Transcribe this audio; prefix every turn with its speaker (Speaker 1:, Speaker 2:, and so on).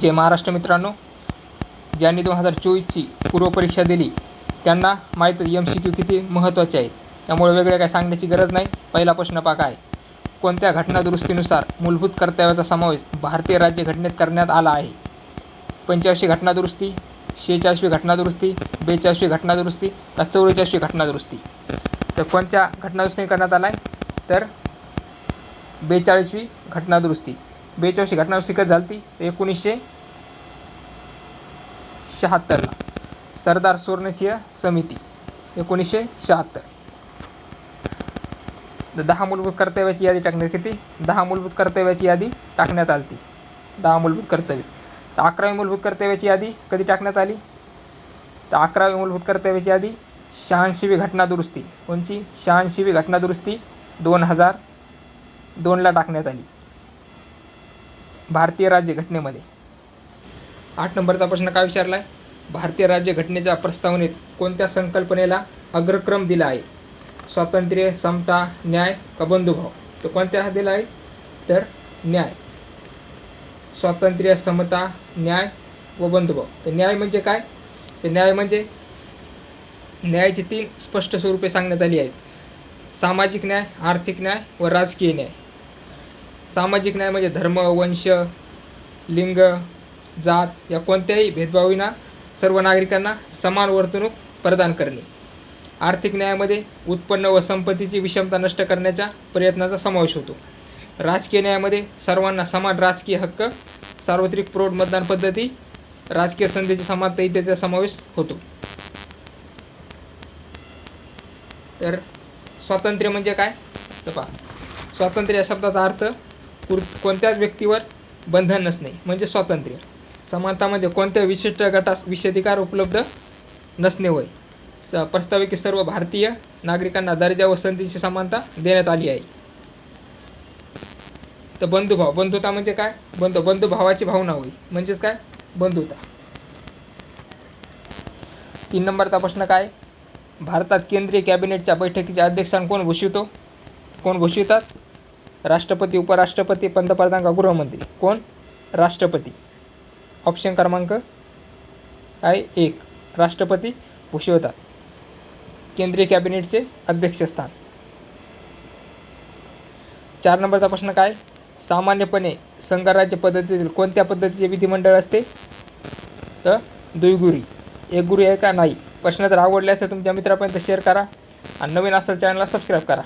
Speaker 1: जे महाराष्ट्र मित्रांनो ज्यांनी दोन हजार चोवीसची पूर्वपरीक्षा दिली त्यांना माहीत एम सी क्यू किती महत्त्वाचे आहेत. त्यामुळे वेगळे काय सांगण्याची गरज नाही. पहिला प्रश्न पाका आहे कोणत्या घटनादुरुस्तीनुसार मूलभूत कर्तव्याचा समावेश भारतीय राज्यघटनेत करण्यात आला आहे? पंच्याऐंशी घटनादुरुस्ती शेहेचाळीसवी घटनादुरुस्ती बेचाळीसवी घटनादुरुस्ती का चव्वेचाळीसवी घटनादुरुस्ती? तर कोणत्या घटनादुरुस्तीने करण्यात आला आहे तर बेचाळीसवी घटनादुरुस्ती. बेचाळीसवी घटनादुरुस्ती कधी झाली ती एकोणीसशे शहात्तरला सरदार सुवर्णसिंह समिती. एकोणीसशे शहात्तर. दहा मूलभूत कर्तव्याची यादी टाकण्यात किती दहा मूलभूत कर्तव्याची यादी टाकण्यात आली ती दहा मूलभूत कर्तव्य. तर अकरावी मूलभूत कर्तव्याची यादी कधी टाकण्यात आली? तर अकरावी मूलभूत कर्तव्याची यादी शहाऐंशीवी घटनादुरुस्ती कोणची? शहाऐंशीवी घटनादुरुस्ती दोन हजार दोनला टाकण्यात आली. भारतीय राज्यघटनेमध्ये आठ नंबरचा प्रश्न काय विचारला आहे भारतीय राज्यघटनेच्या प्रस्तावनेत कोणत्या संकल्पनेला अग्रक्रम दिला आहे? स्वातंत्र्य समता न्याय का बंधुभाव? तो कोणत्या दिला आहे? तर न्याय. स्वातंत्र्य समता न्याय व बंधुभाव. तर न्याय म्हणजे काय? तर न्याय म्हणजे न्यायाची तीन स्पष्ट स्वरूपे सांगण्यात आली आहेत. सामाजिक न्याय आर्थिक न्याय व राजकीय न्याय. सामाजिक न्याय म्हणजे धर्म वंश लिंग जात या कोणत्याही भेदभावीना सर्व नागरिकांना समान वर्तणूक प्रदान करणे. आर्थिक न्यायामध्ये उत्पन्न व संपत्तीची विषमता नष्ट करण्याच्या प्रयत्नाचा समावेश होतो. राजकीय न्यायामध्ये सर्वांना समान राजकीय हक्क सार्वत्रिक प्रौढ मतदान पद्धती राजकीय संधीची समानता इत्यादीचा समावेश होतो. तर स्वातंत्र्य म्हणजे काय? तर पहा. स्वातंत्र्य या शब्दाचा अर्थ कुर कोणत्याच व्यक्तीवर बंधन नसणे म्हणजे स्वातंत्र्य. समानता म्हणजे कोणत्या विशिष्ट गटास विशेषाधिकार उपलब्ध नसणे होय. स प्रस्तावित सर्व भारतीय नागरिकांना दर्जा व संधीची समानता देण्यात आली आहे. तर बंधुभाव बंधुता म्हणजे काय? बंधू बंधुभावाची भावना होय. म्हणजेच काय? बंधुता. तीन नंबरचा प्रश्न काय? भारतात केंद्रीय कॅबिनेटच्या बैठकीच्या अध्यक्षांना कोण घोषवितो कोण घोषवितात राष्ट्रपती उपराष्ट्रपती पंतप्रधान का गृहमंत्री? कोण? राष्ट्रपती. ऑप्शन क्रमांक आहे एक. राष्ट्रपती भूषवतात केंद्रीय कॅबिनेटचे अध्यक्षस्थान. चार नंबरचा प्रश्न काय? सामान्यपणे संघराज्य पद्धतीतील कोणत्या पद्धतीचे विधिमंडळ असते? तर दुईगुरी एक गुरी आहे का? नाही. प्रश्न जर आवडले असेल तुमच्या मित्रापर्यंत शेअर करा. आणि नवीन असेल चॅनलला सबस्क्राईब करा.